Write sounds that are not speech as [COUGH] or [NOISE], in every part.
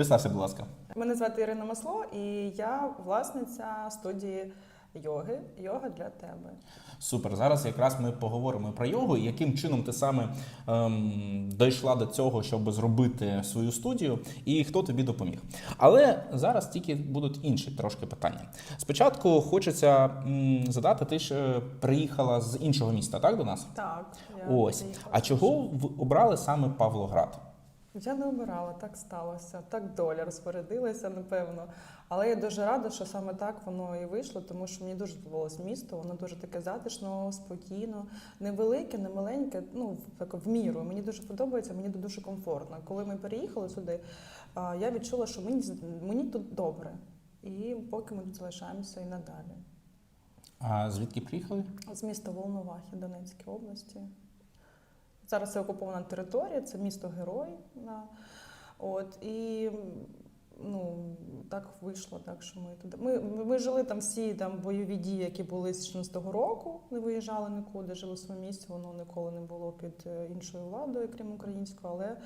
Представся, будь ласка. Мене звати Ірина Масло, і я власниця студії йоги. Йога для тебе. Супер. Зараз якраз ми поговоримо про йогу, і яким чином ти саме ем, дійшла до цього, щоб зробити свою студію, і хто тобі допоміг. Але зараз тільки будуть інші трошки питання. Спочатку хочеться м, задати: ти ж е, приїхала з іншого міста, так до нас? Так, я Ось. приїхала. А чого ви обрали саме Павлоград? Я не обирала, так сталося. Так доля розпорядилася, напевно. Але я дуже рада, що саме так воно і вийшло, тому що мені дуже сподобалось місто. Воно дуже таке затишно, спокійно, невелике, не маленьке, ну так в міру. Мені дуже подобається, мені тут дуже комфортно. Коли ми переїхали сюди, я відчула, що мені мені тут добре. І поки ми тут залишаємося і надалі. А звідки приїхали? З міста Волновахи Донецької області. Зараз це окупована територія, це місто Герой. Да. От, і ну, так вийшло, так, що ми туди. Ми, ми жили там всі там, бойові дії, які були з 16-го року, не виїжджали нікуди, жили в своєму місці, воно ніколи не було під е, іншою владою, крім української, але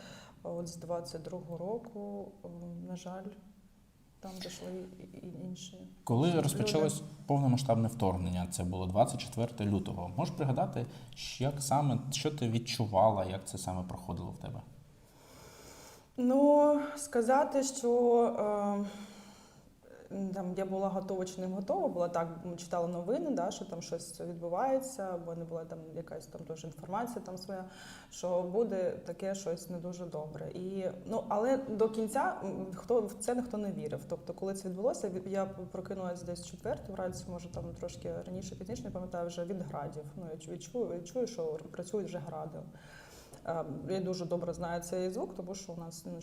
от з 22-го року, е, на жаль, там і- і інші. Коли розпочалось повномасштабне вторгнення, це було 24 лютого. Можеш пригадати, як саме що ти відчувала, як це саме проходило в тебе? Ну, сказати, що е, там я була готова чи не готова, була так, читала новини, да, що там щось відбувається, або не була там якась там дуже інформація там своя, що буде таке щось не дуже добре. І, ну, але до кінця хто в це ніхто не вірив. Тобто, коли це відбулося, від- я прокинулася десь четверту вранці, може там трошки раніше, пізніше, не пам'ятаю, вже від градів. Ну, я чую, чую, чую що працюють вже гради. Е, Я дуже добре знаю цей звук, тому що у нас ну,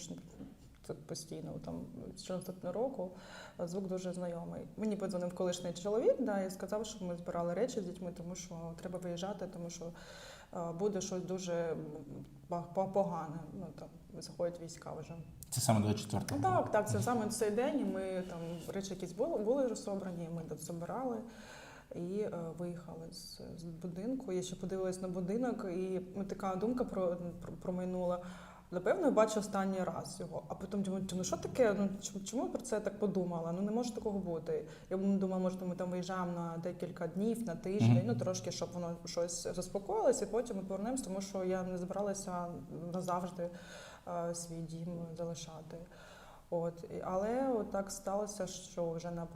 це постійно там з 14 року звук дуже знайомий. Мені подзвонив колишній чоловік, да, і сказав, що ми збирали речі з дітьми, тому що треба виїжджати, тому що буде щось дуже погане. Ну там заходять війська вже. Це саме 24 Ну, так, так, це саме цей день. і Ми там речі якісь були, були розсобрані, ми тут забирали. І е, виїхали з, з будинку. Я ще подивилась на будинок, і ну, така думка про, про промайнула. Напевно, я бачу останній раз його. А потім думаю, ну що таке? Ну чому, я про це так подумала? Ну не може такого бути. Я думала, може, ми там виїжджаємо на декілька днів, на тиждень, Мгм. ну трошки, щоб воно щось заспокоїлося, і потім ми повернемось, тому що я не збиралася назавжди е, свій дім залишати. От, але от так сталося, що вже на,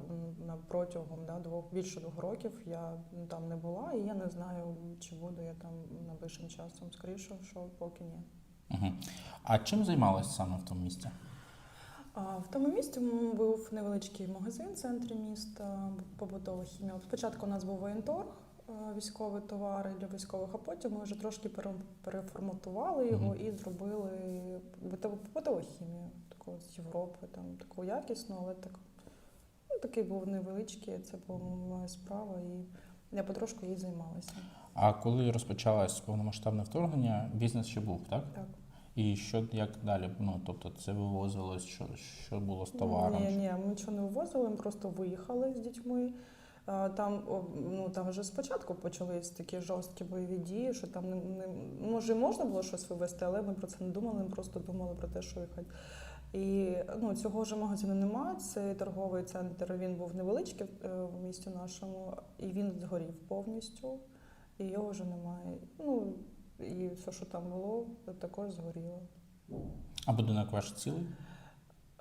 на протягом да, двох більше двох років я там не була, і я не знаю, чи буду я там найближчим часом. Скоріше, що поки ні. Угу. А чим займалась саме в тому місці? А в тому місті був невеличкий магазин в центрі міста, побутова хімія. Спочатку у нас був воєнторг, е, військові товари для військових, а потім ми вже трошки переформатували його Мгм. і зробили побутову хімію, таку з Європи, там таку якісну, але так ну, такий був невеличкий. Це була моя справа, і я потрошку їй займалася. А коли розпочалось повномасштабне вторгнення, бізнес ще був, так? Так. І що як далі? Ну тобто це вивозилось, що, що було з товаром? Ні, ні, ми нічого не вивозили, ми просто виїхали з дітьми. Там, ну, там вже спочатку почались такі жорсткі бойові дії, що там не, не може можна було щось вивезти, але ми про це не думали, ми просто думали про те, що їхати. І ну, цього вже магазину немає. Цей торговий центр він був невеличкий е, в місті нашому, і він згорів повністю, і його вже немає. Ну і все, що там було, також згоріло. А будинок ваш цілий?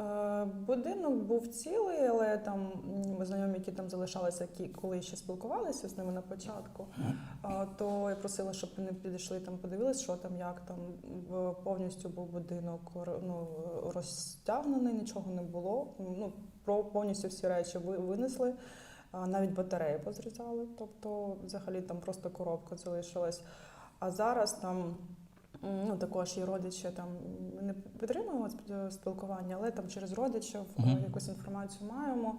Е, Будинок був цілий, але там знайомі, які там залишалися, які коли ще спілкувалися з ними на початку, то я просила, щоб вони підійшли там, подивилися, що там, як там повністю був будинок ну, розтягнений, нічого не було. Ну про повністю всі речі ви- винесли. Навіть батареї позрізали, тобто взагалі там просто коробка залишилась. А зараз там ну, також є родичі, там не підтримуємо спілкування, але там через родичів е, Мгм. якусь інформацію маємо,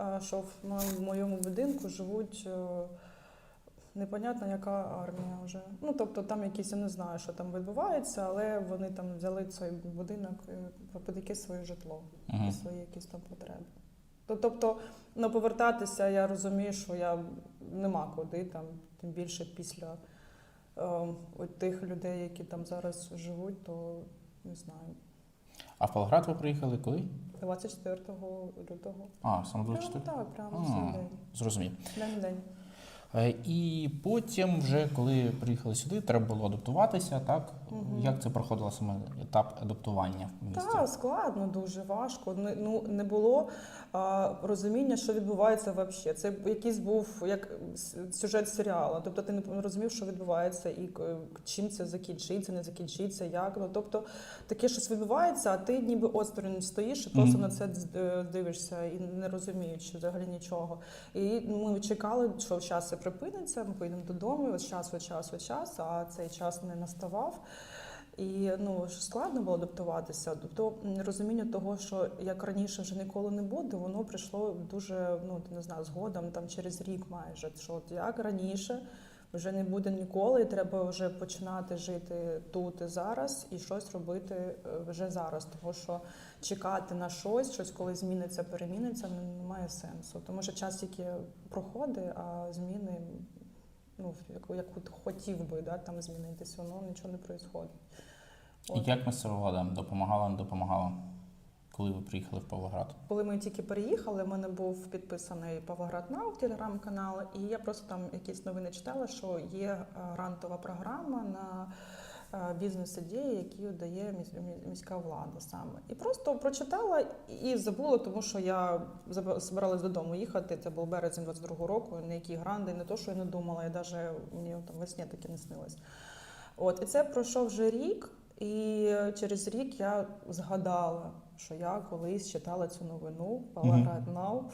е, що в моєму будинку живуть. е, Непонятно, яка армія вже. Ну тобто там якісь, я не знаю, що там відбувається, але вони там взяли цей будинок е, під якесь своє житло і свої якісь там потреби. То- Тобто, ну повертатися, я розумію, що я нема куди там, тим більше після е, от тих людей, які там зараз живуть, то не знаю. А в Павлоград ви приїхали коли? 24 лютого. А, саме Прямо 24? так, прямо в цей день. Зрозумів. День в день. І потім, вже коли приїхали сюди, треба було адаптуватися, так? Мгм. Як це проходило саме етап адаптування в місті? Так, складно, дуже важко. Не- Ну не було розуміння, що відбувається взагалі. Це якийсь був як сюжет серіалу. Тобто ти не розумів, що відбувається, і чим це закінчиться, не закінчиться, як. Ну тобто таке щось відбувається, а ти ніби осторонь стоїш і просто Мгм. на це е, дивишся і не розуміючи взагалі нічого. І ми чекали, що час це припиниться. Ми поїдемо додому. час, от час, час, а цей час не наставав. І ну ж складно було адаптуватися. Тобто розуміння того, що як раніше вже ніколи не буде, воно прийшло дуже ну не знаю, згодом там через рік майже. Що як раніше вже не буде ніколи, і треба вже починати жити тут і зараз, і щось робити е, вже зараз. Тому що чекати на щось, щось коли зміниться, переміниться, не- немає сенсу. Тому що час тільки проходить, а зміни. Ну, як, як хотів би да, там змінитися, воно нічого не відбувається. І як місцева влада допомагала, не допомагала, коли ви приїхали в Павлоград? Коли ми тільки переїхали, в мене був підписаний Павлоград Нау телеграм-канал, і я просто там якісь новини читала, що є е, грантова програма на бізнес-ідеї, які дає міська влада саме. І просто прочитала і забула, тому що я збиралась додому їхати. Це був березень 22-го року, на які гранди, не то, що я не думала, я навіть мені там весні таке не снилось. От, і це пройшов вже рік, і через рік я згадала, що я колись читала цю новину Павлоград Нау.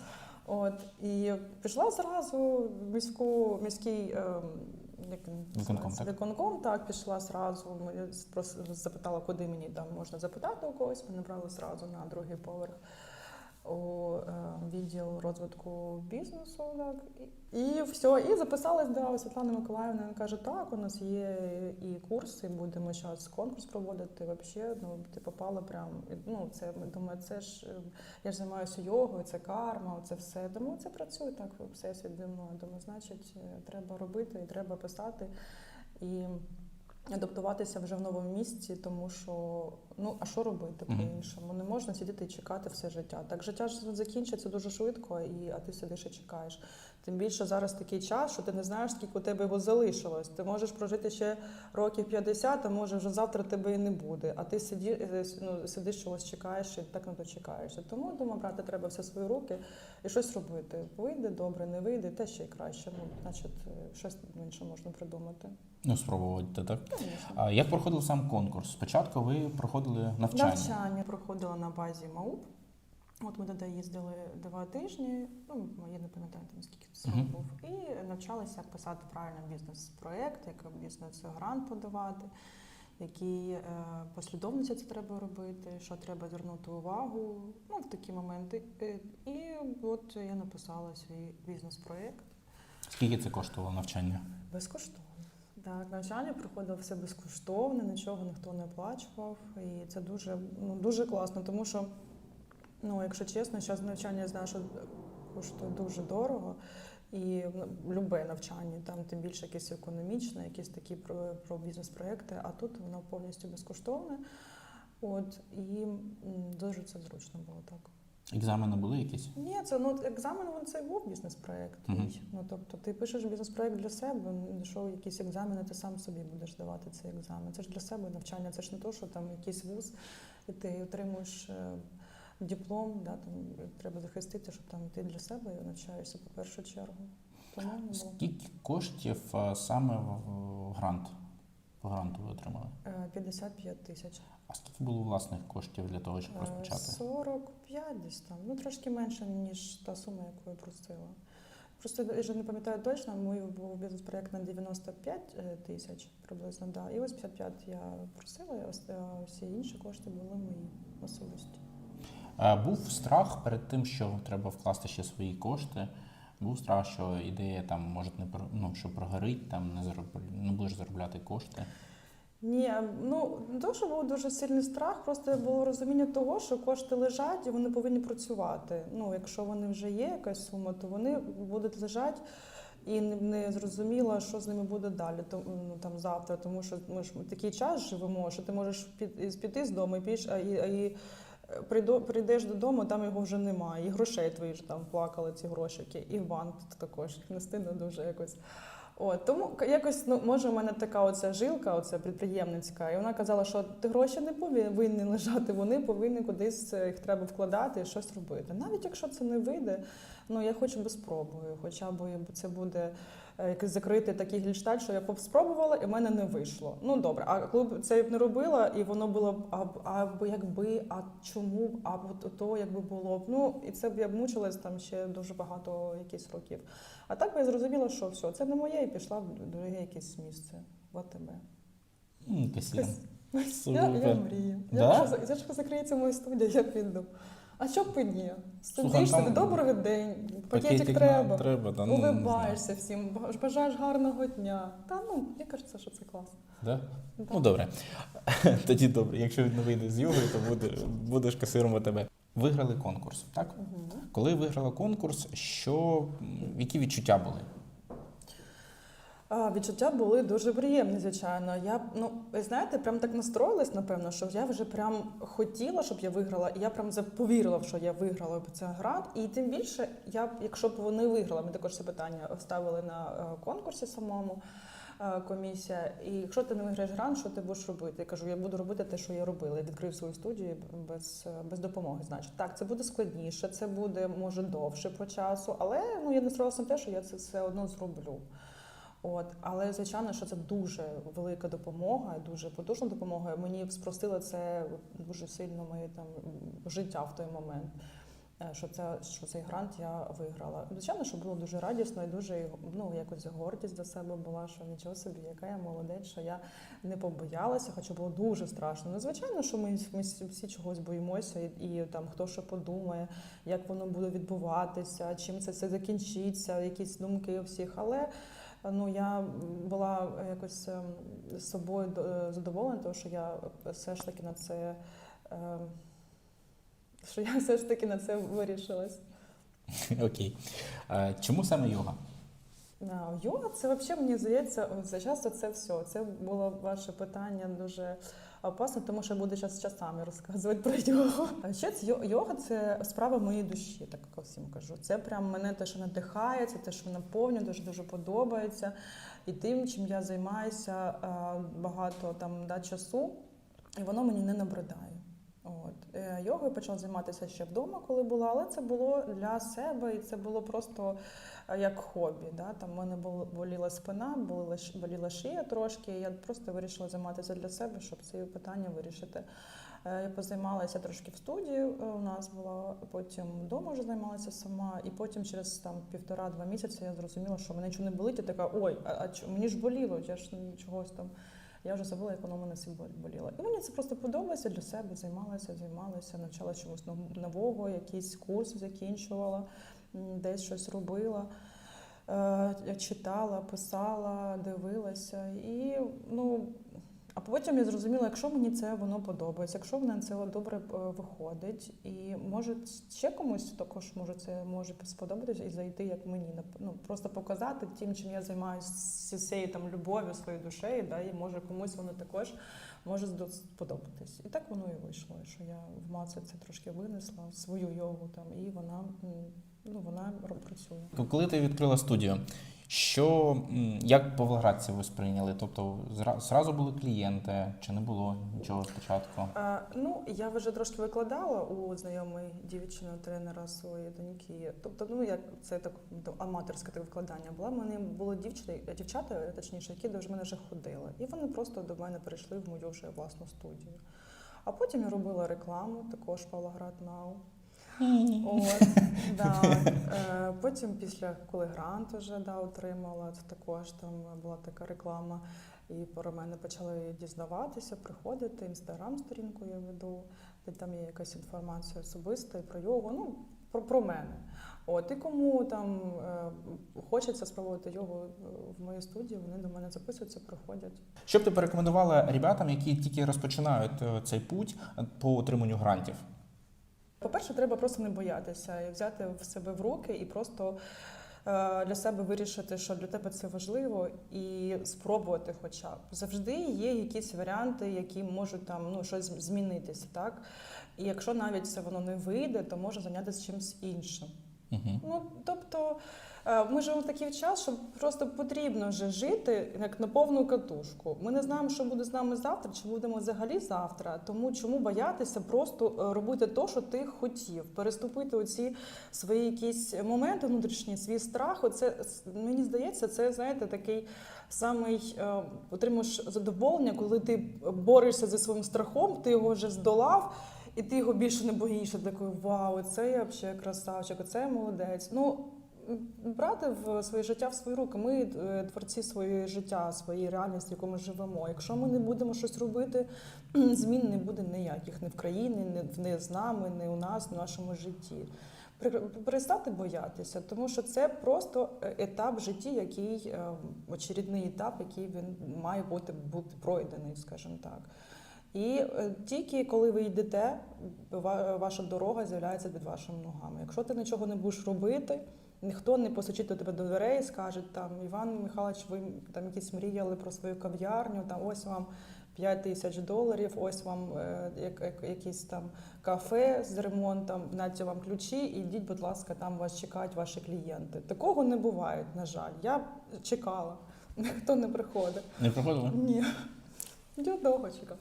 От, і пішла зразу в міську, міський ем, як Виконком, так? Виконком, так, пішла зразу. Ми просто запитала, куди мені там можна запитати у когось. Мене брали зразу на другий поверх у е, відділ розвитку бізнесу. Так. І, все, і записалась до Світлани Миколаївни. Вона каже, так, у нас є і курси, будемо зараз конкурс проводити. Вообще, ну, ти попала прям. Ну, це, думаю, це ж е, я ж займаюся йогою, це карма, це все. Думаю, це працює так, все світ мною. Думаю, значить, е, треба робити і треба писати. І адаптуватися вже в новому місці, тому що ну а що робити по-іншому? Не можна сидіти і чекати все життя. Так життя ж закінчиться дуже швидко, і а ти сидиш і чекаєш. Тим більше зараз такий час, що ти не знаєш, скільки у тебе його залишилось. Ти можеш прожити ще років 50, а може вже завтра тебе і не буде. А ти сиді, е, ну, сидиш чогось чекаєш і так не дочекаєшся. Тому думаю, брати треба все свої руки і щось робити. Вийде добре, не вийде, те ще й краще. Ну, значить, е, щось інше можна придумати. Ну, спробувати, так? А як проходив сам конкурс? Спочатку ви проходили навчання. Навчання проходила на базі МАУП. От ми туди їздили два тижні, ну я не пам'ятаю там скільки це Мгм. був, і навчалися, писати правильно бізнес-проект, як бізнес-грант подавати, які е, послідовності це треба робити, що треба звернути увагу. Ну, в такі моменти. Е, І от я написала свій бізнес-проект. Скільки це коштувало навчання? Безкоштовно. Так, навчання проходило все безкоштовно, нічого ніхто не оплачував. І це дуже, ну, дуже класно, тому що, ну, якщо чесно, зараз навчання я знаю, що коштує дуже дорого. І любе навчання, там тим більше якесь економічне, якісь такі про, про бізнес-проекти, а тут воно повністю безкоштовне. От, і дуже це зручно було так. Екзамени були якісь? Ні, це ну екзамен він це був бізнес-проект. Твій. Ну тобто ти пишеш бізнес-проект для себе, що якісь екзамени, ти сам собі будеш давати цей екзамен. Це ж для себе навчання, це ж не то, що там якийсь вуз, і ти отримуєш е, диплом, да, там треба захистити, щоб там ти для себе навчаєшся по першу чергу. Тому не було. Скільки коштів а, саме в в грант? По гранту ви отримали? Е, 55 тисяч. А скільки було власних коштів для того, щоб Е, розпочати? 45 десь там. Ну трошки менше, ніж та сума, яку я просила. Просто я вже не пам'ятаю точно, мій був бізнес-проєкт на 95 е, тисяч приблизно, да. І ось 55 я просила, і ось е, всі інші кошти були мої особисті. А, Був страх перед тим, що треба вкласти ще свої кошти. Був страх, що ідея там може не про- ну, що прогорить, там не зароб... не будеш заробляти кошти. Ні, ну не то, що був дуже сильний страх, просто було розуміння того, що кошти лежать і вони повинні працювати. Ну, якщо вони вже є, якась сума, то вони будуть лежати. І не, зрозуміло, що з ними буде далі, то, ну, там завтра, тому що ми ж такий час живемо, що ти можеш піти з дому і піш, і, і е, прийдеш додому, там його вже немає. І грошей твої ж там плакали ці грошики, і в банк також [LAUGHS] не стидно дуже якось. От, тому якось ну може у мене така оця жилка, оця підприємницька, і вона казала, що ти гроші не повинні лежати, вони повинні кудись е, їх треба вкладати щось робити. Навіть якщо це не вийде, ну я хоч би спробую, хоча б це буде е, якийсь такий глічталь, що я б спробувала, і в мене не вийшло. Ну добре, а коли б це б не робила, і воно було б а, а якби, а чому, б, а то якби було б. Ну і це б я б мучилась там ще дуже багато якихось років. А так я зрозуміла, що все, це не моє, і пішла в друге якесь місце в АТБ. Я, я мрію. Да? Якщо, якщо закриється моя студія, я піду. А що б і ні? Сидиш собі, добрий день, пакетик, треба. треба, та, ну. Улибаєшся всім, бажаєш гарного дня. Та ну, мені кажеться, що це класно. Да? Да. Ну добре. [LAUGHS] Тоді добре. Якщо він не вийде з йогою, то буде, будеш касиром у тебе. Виграли конкурс, так? Угу. Коли виграла конкурс, що які відчуття були? Відчуття були дуже приємні, звичайно. Я ну ви знаєте, прям так настроїлась, напевно, що я вже прям хотіла, щоб я виграла, і я прям за- повірила, що я виграла цей грант. І тим більше, я б, якщо б вони виграли, ми також це питання ставили на е, конкурсі самому. е, Комісія, і якщо ти не виграєш грант, що ти будеш робити? Я кажу, я буду робити те, що я робила. Я відкрив свою студію без, е, без допомоги. Значить, так, це буде складніше, це буде може довше по часу, але ну я настроїлася на те, що я це все одно зроблю. От, але звичайно, що це дуже велика допомога, дуже потужна допомога. Мені спростило це дуже сильно моє там життя в той момент. е, Що це що цей грант я виграла. Звичайно, що було дуже радісно і дуже ну якось гордість до себе була, що нічого собі, яка я молодець, що я не побоялася, хоча було дуже страшно. Ну, звичайно, що ми, ми всі чогось боїмося, і, і там хто що подумає, як воно буде відбуватися, чим це все закінчиться, якісь думки у всіх. Але Ну, я була якось ем, з собою е, задоволена, тому що я все ж таки на це, ем, що я все ж таки на це вирішилась. [LAUGHS] Окей. Okay. Чому саме йога? Йога, це взагалі мені здається, за часто це все. Це було ваше питання дуже опасно, тому що буду зараз часами розказувати про його. А ще йога це справа моєї душі, так як всім кажу. Це прям мене те, що надихає, це те, що наповнює, дуже дуже подобається. І тим, чим я займаюся багато там да, часу, і воно мені не набридає. От Е, йогою почала займатися ще вдома, коли була, але це було для себе, і це було просто е, як хобі. Да? Там в мене боліла спина, боліла, шия трошки. і Я просто вирішила займатися для себе, щоб ці питання вирішити. Е, Я позаймалася трошки в студії. У нас була потім вдома вже займалася сама, і потім через там півтора-два місяці я зрозуміла, що мене нічого не болить. Я така, ой, а, а мені ж боліло, я ж чогось там. Я вже забула, як воно мене всім боліло. І мені це просто подобається для себе. Займалася, займалася, навчала чомусь нов- нового, якісь курси закінчувала, десь щось робила. Е, читала, писала, дивилася. І ну, а потім я зрозуміла, якщо мені це воно подобається, якщо в мене це добре е, виходить, і може ще комусь також може це може сподобатися і зайти, як мені ну, просто показати тим, чим я займаюся цією там любов'ю своєю душею, да, і може комусь воно також може сподобатись. І так воно і вийшло, що я в маці це трошки винесла свою йогу там, і вона ну вона працює. Коли ти відкрила студію, що як павлоградці ви сприйняли? Тобто зра- зразу були клієнти, чи не було нічого спочатку? А, ну, я вже трошки викладала у знайомої дівчини тренера своєї доньки. Тобто, ну як це так ну, аматорське таке викладання було. У мене були дівчата, дівчата, точніше, які до мене вже ходили. І вони просто до мене прийшли в мою вже власну студію. А потім я робила рекламу, також Павлоград Нау. От, да. Е, Потім, після коли грант вже да, отримала, це також там була така реклама. І про мене почали дізнаватися, приходити. Інстаграм-сторінку я веду, де там є якась інформація особиста і про йогу. Ну, про, про мене. От, і кому там е, хочеться спробувати йогу е, в моїй студії, вони до мене записуються, приходять. Що б ти порекомендувала ребятам, які тільки розпочинають е, цей путь по отриманню грантів? По-перше, треба просто не боятися і взяти в себе в руки і просто е, для себе вирішити, що для тебе це важливо, і спробувати, хоча б завжди є якісь варіанти, які можуть там ну щось змінитися, так. І якщо навіть це воно не вийде, то можна зайнятися чимось іншим. Угу. Ну тобто. Е, Ми живемо в такий час, що просто потрібно вже жити як на повну катушку. Ми не знаємо, що буде з нами завтра, чи будемо взагалі завтра. Тому чому боятися просто е, робити те, що ти хотів, переступити оці свої якісь моменти внутрішні, свій страх. Оце мені здається, це знаєте такий самий е, отримуєш задоволення, коли ти борешся зі своїм страхом, ти його вже здолав. І ти його більше не боїшся, такий вау, це я взагалі красавчик, це я молодець. Ну брати в своє життя в свої руки. Ми е, творці своєї життя, своєї реальності, в якому живемо. Якщо ми не будемо щось робити, [CLEARS THROAT] змін не буде ніяких ні в країні, ні, ні з нами, ні у нас, в нашому житті. Перестати боятися, тому що це просто е, етап в житті, який е, очередний етап, який він має бути бути пройдений, скажімо так. І тільки коли ви йдете, ваша дорога з'являється під вашими ногами. Якщо ти нічого не будеш робити, ніхто не постучить до тебе до дверей і скаже, там Іван Михайлович, ви там якісь мріяли про свою кав'ярню, там ось вам 5 тисяч доларів, ось вам е, як, як, якісь там кафе з ремонтом, нате вам ключі, і йдіть, будь ласка, там вас чекають ваші клієнти. Такого не буває, на жаль. Я чекала, ніхто не приходить. Не приходили? Ні. Я довго чекав.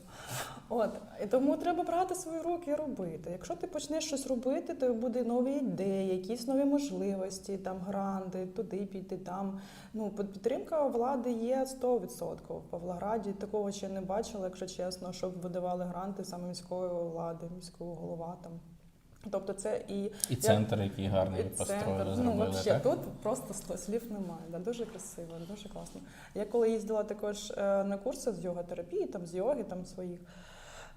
От. І тому треба брати свої руки і робити. Якщо ти почнеш щось робити, то буде нові ідеї, якісь нові можливості, там гранди, туди піти, там. Ну, підтримка влади є 100%. В Павлограді такого ще не бачила, якщо чесно, щоб видавали гранти саме міської влади, міського голова там. Тобто це і І центр, який гарний і построїли, центр. Ну, взагалі, так? тут просто сл- слів немає. Да, дуже красиво, дуже класно. Я коли їздила також е, на курси з йога-терапії, там з йоги, там своїх.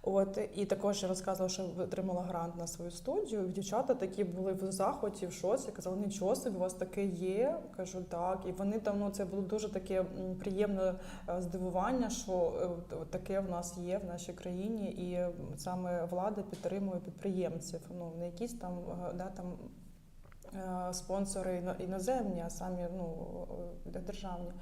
От і також я розказувала, що отримала грант на свою студію. Дівчата такі були в захваті, в шоці. Казали, нічого собі, у вас таке є. Кажу, так. І вони там ну це було дуже таке приємне е, здивування, що е, таке в нас є в нашій країні, і саме влада підтримує підприємців. Ну не якісь там е, да там спонсори іно- іноземні, а самі ну, державні.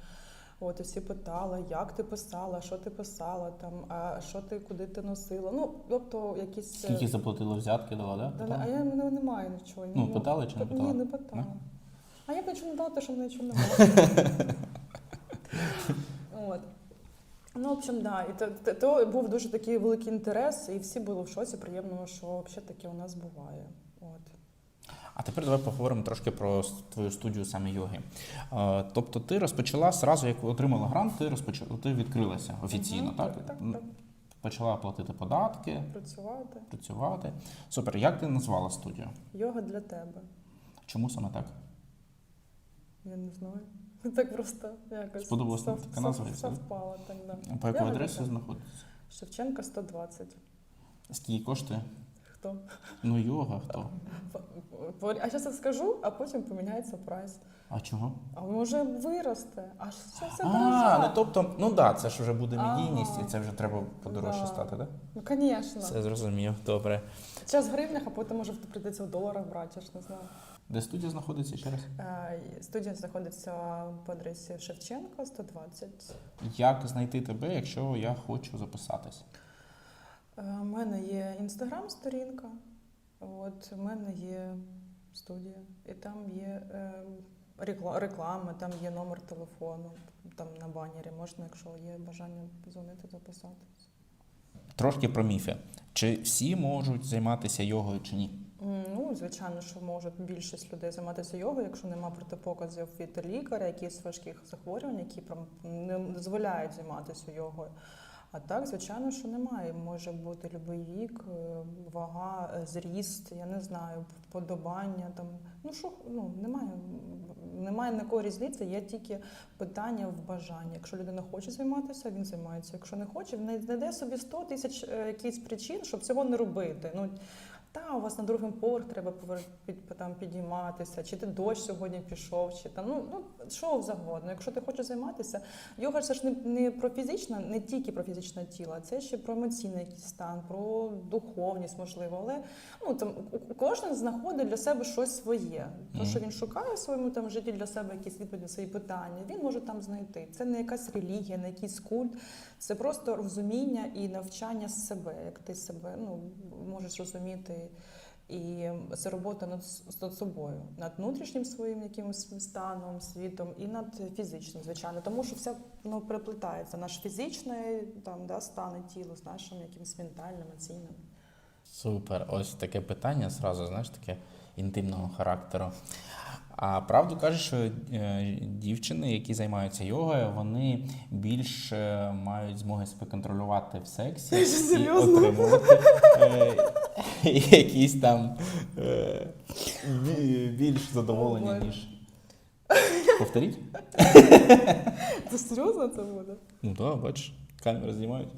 От і всі питали, як ти писала, що ти писала, там, а що ти куди ти носила. Ну, тобто якісь. е, Скільки заплатили взятки дала, да? Та, Питали? а я мене немає нічого. Ну, Ні, питали чи не Ні, не питала. Не? А я б нічого не дала, тому що в мене нічого немає. От. Ну, в общем, да. І то, то, то був дуже такий великий інтерес, і всі були в шоці, приємно, що взагалі таке у нас буває. От. А тепер давай поговоримо трошки про твою студію саме йоги. Тобто ти розпочала зразу, як отримала грант, ти розпочала, ти відкрилася офіційно, Мгм, так? Так, так, так. Почала платити податки, Працювати. працювати. Супер. Як ти назвала студію? Йога для тебе. Чому саме так? Я не знаю. Так просто якось. Сподобалась сов- така назва, сов- Совпало так, да. По якій адресі знаходиться? Шевченка 120. Скільки коштує? Хто? Ну, йога, хто? По- А зараз я скажу, а потім поміняється прайс. А чого? А може виросте. А що це А, ну тобто, ну да, це ж вже буде Ага. медійність, і це вже треба подорожче Да. стати, так? Ну, звісно. Все зрозумів, добре. Зараз в гривнях, а потім може прийдеться в доларах брати, я ж не знаю. Де студія знаходиться ще раз? Е, Студія знаходиться по адресі Шевченка 120. Як знайти тебе, якщо я хочу записатись? Е, У мене є інстаграм-сторінка, от у мене є студія, і там є е, реклама, там є номер телефону, там на банері можна, якщо є бажання дзвонити, записатись. Трошки про міфи. Чи всі можуть займатися йогою чи ні? Ну, звичайно, що можуть більшість людей займатися йогою, якщо немає протипоказів від лікаря, якісь важких захворювань, які не дозволяють займатися йогою. А так, звичайно, що немає. Може бути будь-який вік, е, вага, е, зріст, я не знаю, вподобання там. Ну що ну немає, немає на кого різниці, є тільки питання в бажанні. Якщо людина хоче займатися, він займається. Якщо не хоче, він знайде собі 100 тисяч якісь якихось причин, щоб цього не робити. Ну Та, у вас на другий поверх треба там, підійматися, чи ти дощ сьогодні пішов, чи там, ну, ну що завгодно. Якщо ти хочеш займатися, йога це ж не, не про фізичне, не тільки про фізичне тіло, це ще про емоційний якийсь стан, про духовність, можливо. Але ну, там, кожен знаходить для себе щось своє. То, що він шукає в своєму там, житті для себе якісь відповіді на свої питання, він може там знайти. Це не якась релігія, не якийсь культ, це просто розуміння і навчання себе, як ти себе ну, можеш розуміти. І це робота над, над собою, над внутрішнім своїм якимось станом, світом і над фізичним, звичайно. Тому що все воно переплетається. Наш фізичний там, да, стан і тіло з нашим якимось ментальним, емоційним. Супер. Ось таке питання зразу, знаєш, таке інтимного характеру. А правду кажеш, що е, дівчини, які займаються йогою, вони більше мають змоги себе контролювати в сексі і отримувати е, [LAUGHS] якісь там е, більш задоволення, ніж. Повторіть? Це серйозно це буде? Ну так, бачиш, камери знімають.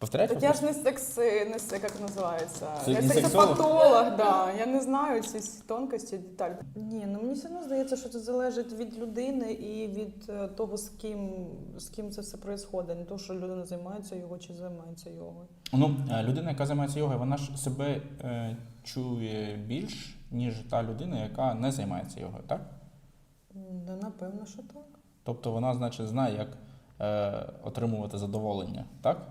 Повторяйте? Так я ж не секси, не се- як називається. Це я не сексопатолог, да. Я не знаю ці тонкості, деталі. Ні, ну мені все одно здається, що це залежить від людини і від е, того, з ким, з ким це все відбувається. Не то, що людина займається його чи займається його. Ну, е, людина, яка займається йогою, вона ж себе е, чує більш, ніж та людина, яка не займається йогою, так? Ну, напевно, що так. Тобто вона, значить, знає, як е, отримувати задоволення, так?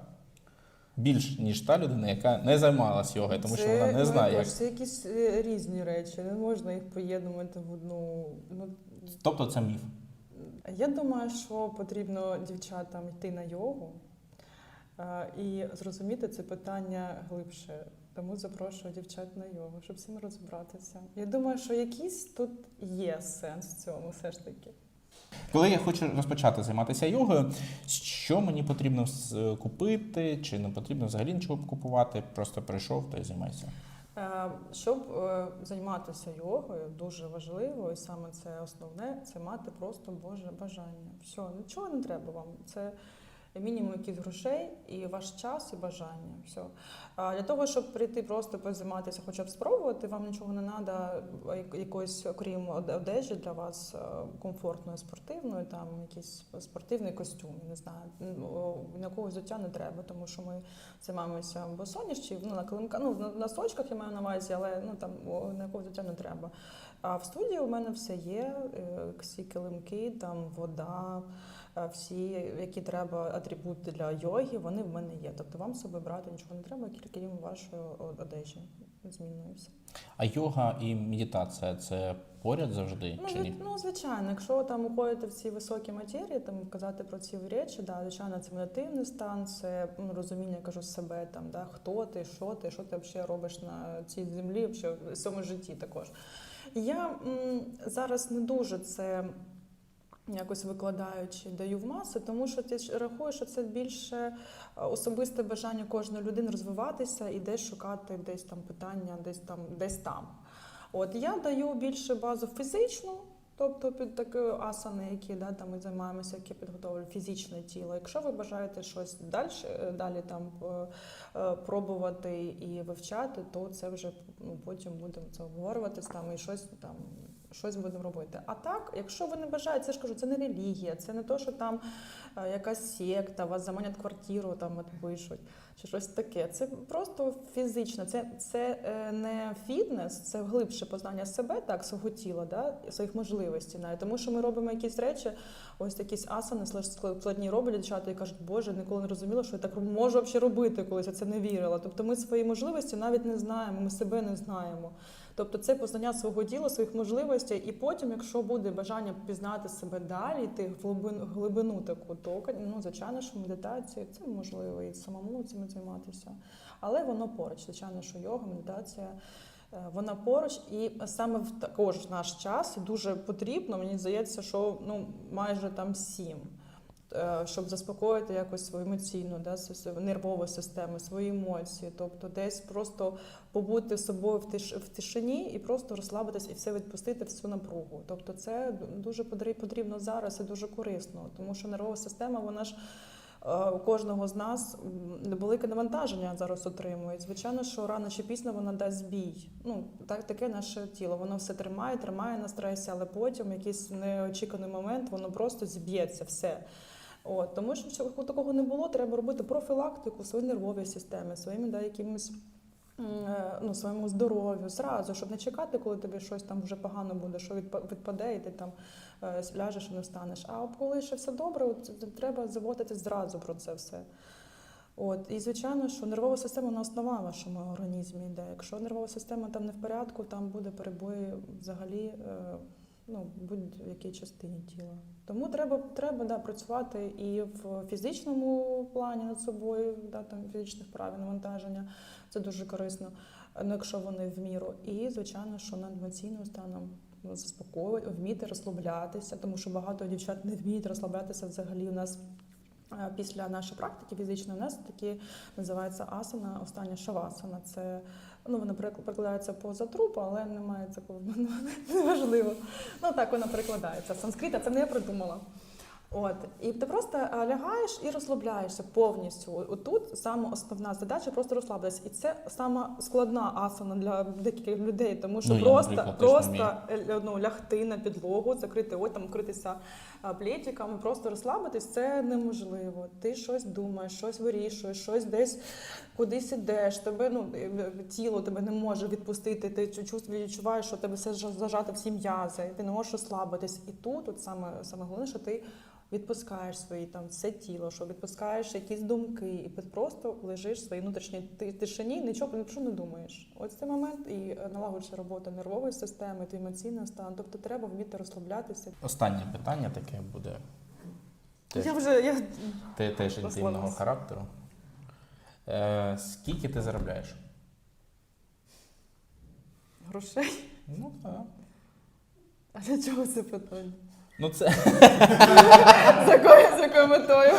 Більш, ніж та людина, яка не займалась йогою, тому що вона не знає, як. Це якісь е, різні речі, не можна їх поєднувати в одну. Ну, Тобто це міф. Я думаю, що потрібно дівчатам йти на йогу е, і зрозуміти це питання глибше. Тому запрошую дівчат на йогу, щоб цим розібратися. Я думаю, що якийсь тут є сенс в цьому все ж таки. Коли я хочу розпочати займатися йогою, що мені потрібно купити, чи не потрібно взагалі нічого купувати, просто прийшов та й займайся. Е, Щоб е, займатися йогою, дуже важливо, і саме це основне, це мати просто Боже бажання. Все, нічого не треба вам. Це мінімум якихось грошей і ваш час і бажання. Все. Для того, щоб прийти просто позайматися, хоча б спробувати, вам нічого не треба, якоїсь, окрім одежі для вас е, комфортної, спортивної, там якийсь спортивний костюм, не знаю. О, Ніякого взуття не треба, тому що ми займаємося босоніж чи ну, на килимка, ну на носочках я маю на увазі, але ну там о, ніякого взуття не треба. А в студії у мене все є, е, всі килимки, там вода, всі, які треба атрибути для йоги, вони в мене є. Тобто вам собою брати нічого не треба, тільки крім вашої одежі. Все. А йога і медитація це поряд завжди Ну, чи ні? ну, звичайно, якщо там уходити в ці високі матерії, там казати про ці речі, да, звичайно, це медитивний стан, це ну, розуміння, я кажу, себе, там, да, хто ти, що ти, що ти взагалі робиш на цій землі, в цьому житті також. Я м, зараз не дуже це якось викладаючи, даю в маси, тому що ти рахуєш, що це більше е, особисте бажання кожної людини розвиватися і десь шукати десь там питання, десь там, десь там. От я даю більше базу фізичну, тобто під такі асани, які да, там ми займаємося, які підготовлюють фізичне тіло. Якщо ви бажаєте щось далі, далі там е, е, пробувати і вивчати, то це вже ну, потім будемо це обговорюватись там і щось там. Щось будемо робити. А так, якщо ви не бажаєте, це ж кажу, це не релігія, це не то, що там е, якась секта, вас заманять квартиру, там от пишуть, чи щось таке. Це просто фізично. Це, це е, не фітнес, це глибше познання себе, так, свого тіла, да, своїх можливостей. Навіть. Тому що ми робимо якісь речі, ось якісь асани, складні роблять дівчата і кажуть, Боже, ніколи не розуміла, що я так можу взагалі робити, колись я це не вірила. Тобто ми свої можливості навіть не знаємо, ми себе не знаємо. Тобто це познання свого тіла, своїх можливостей, і потім, якщо буде бажання пізнати себе далі, йти в глибину, глибину таку, то ну, звичайно, що медитація це можливо і самому цим займатися. Але воно поруч, звичайно, що йога, медитація. е, Вона поруч, і саме в також наш час дуже потрібно. Мені здається, що ну майже там сім, е, щоб заспокоїти якось свою емоційну, да, нервову систему, свої емоції. Тобто, десь просто побути з собою в тиш в тишині і просто розслабитись і все відпустити всю напругу. Тобто, це дуже потрібно зараз і дуже корисно, тому що нервова система, вона ж. Е, у кожного з нас велике навантаження зараз отримує. Звичайно, що рано чи пізно воно дасть збій. Ну так таке наше тіло. Воно все тримає, тримає на стресі, але потім якийсь неочіканий момент воно просто зіб'ється все. От тому, що щоб такого не було, треба робити профілактику своєї нервової системи, своїми да, якимись. Е, Ну, своєму здоров'ю зразу, щоб не чекати, коли тобі щось там вже погано буде, що відпаде, і ти там е, ляжеш і не встанеш. А коли ще все добре, от, треба заводити зразу про це все. От, і звичайно, що нервова система вона основа в вашому організмі йде. Якщо нервова система там не в порядку, там буде перебої взагалі е, ну, будь-якій частині тіла. Тому треба, треба да, працювати і в фізичному плані над собою, да, там фізичних прав навантаження. Це дуже корисно, ну, якщо вони в міру. І, звичайно, що над емоційним станом заспокоювати, вміти розслаблятися, тому що багато дівчат не вміють розслаблятися взагалі. У нас е, після нашої практики фізичної у нас такі називається асана, остання шавасана. Це ну перек- перекладається поза трупу, але немає такого [LAUGHS] неважливо. Ну так вона перекладається. Санскрита це не я придумала. От, і ти просто е, лягаєш і розслабляєшся повністю. Отут саме основна задача просто розслабитися. І це сама складна асана для деяких людей, тому що Ну, просто, просто е, ну, лягти на підлогу, закрити ой, там вкритися плєтиком просто розслабитись це неможливо. Ти щось думаєш, щось вирішуєш, щось десь кудись ідеш. Тебе ну е, тіло тебе не може відпустити. Ти відчуваєш, що тебе все заж- зажато всі м'язи, ти не можеш розслабитись. І тут, от саме саме головне, що ти. Відпускаєш свої там все тіло, що відпускаєш якісь думки, і ти просто лежиш в своїй внутрішній тишині, нічого про що не думаєш. Ось цей момент і налагоджується робота нервової системи, твій емоційний стан. Тобто треба вміти розслаблятися. Останнє питання таке буде. Теж, Я вже я ти теж інтимного характеру. Е, скільки ти заробляєш? грошей. Ну так. А для чого це питання? Ну, це [LAUGHS] З якою з якою метою?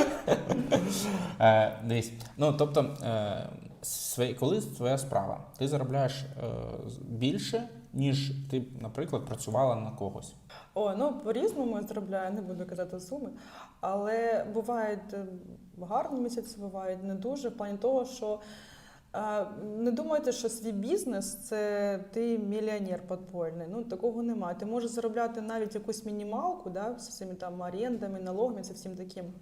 е, дивись. Ну, тобто, е, свої, коли твоя справа, ти заробляєш е, з- більше, ніж ти, наприклад, працювала на когось. О, ну по-різному я заробляю, не буду казати суми. Але бувають е, гарні місяці, бувають не дуже, в плані того, що не думайте, що свій бізнес це ти мільйонер подпольний. Ну такого немає. Ти можеш заробляти навіть якусь мінімалку, да, з цими там орендами, налогами, це всім таким.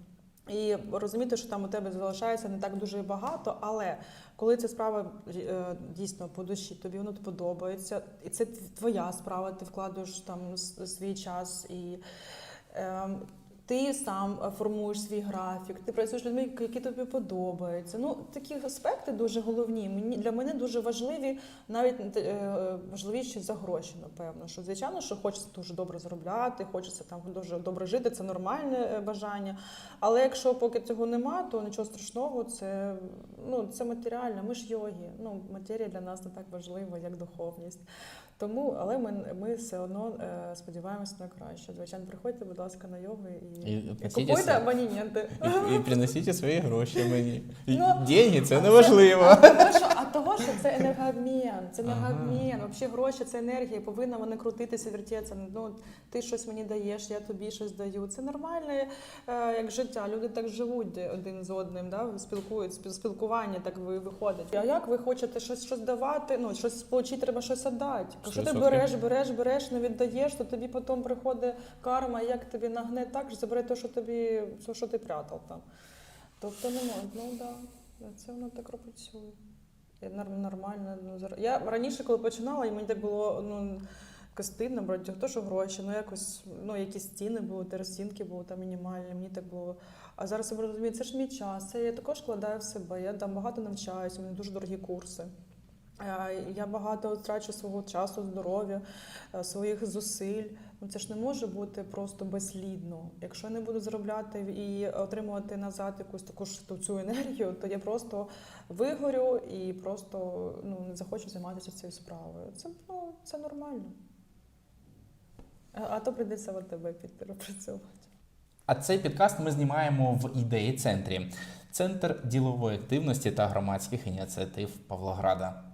І розуміти, що там у тебе залишається не так дуже багато, але коли ця справа е, дійсно по душі, тобі воно подобається, і це твоя справа, ти вкладаєш там свій час і. Ти сам е, формуєш свій графік, ти працюєш з людьми, які тобі подобаються. Ну такі аспекти дуже головні. Мені для мене дуже важливі, навіть е, важливіші за гроші. Напевно, що звичайно, що хочеться дуже добре заробляти, хочеться там дуже добре жити. Це нормальне е, бажання. Але якщо поки цього нема, то нічого страшного. Це ну це матеріально. Ми ж йоги. Ну матерія для нас не так важлива, як духовність. Тому, але ми, ми все одно е, сподіваємося на краще. Звичайно, приходьте, будь ласка, на йогу і, І і купуйте абонементи. І, і приносіть свої гроші мені. Ну, Деньги це не важливо. А того, що, а того, що це енергообмін, це Ага. енергообмін. Взагалі гроші це енергія, повинна вони крутитися, вертітися. Ну, ти щось мені даєш, я тобі щось даю. Це нормальне е, як життя. Люди так живуть один з одним, да? спілкують, спіл- спілкування так ви- виходить. А як ви хочете щось, щось давати? Ну, щось отримати, треба щось віддати. Якщо ти береш, береш, береш, не віддаєш, то тобі потім приходить карма, як тобі нагне так, забере те, що тобі, все, що ти прятав там. Тобто не можна, ну да, це воно так працює. Я нормально. Ну, я раніше, коли починала, і мені так було ну, якось стидно, бо то, що гроші, ну якось ну, якісь ціни були, розцінки були там мінімальні, мені так було. А зараз я розумію, це ж мій час, це я також вкладаю в себе. Я там багато навчаюся, у мене дуже дорогі курси. Е, Я багато трачу свого часу, здоров'я, е, своїх зусиль. Ну це ж не може бути просто безслідно. Якщо я не буду заробляти і отримувати назад якусь таку ж цю енергію, то я просто вигорю і просто ну, не захочу займатися цією справою. Це, ну, це нормально. А, то прийдеться в тебе піти працювати. А цей підкаст ми знімаємо в ідеї центрі. Центр ділової активності та громадських ініціатив Павлограда.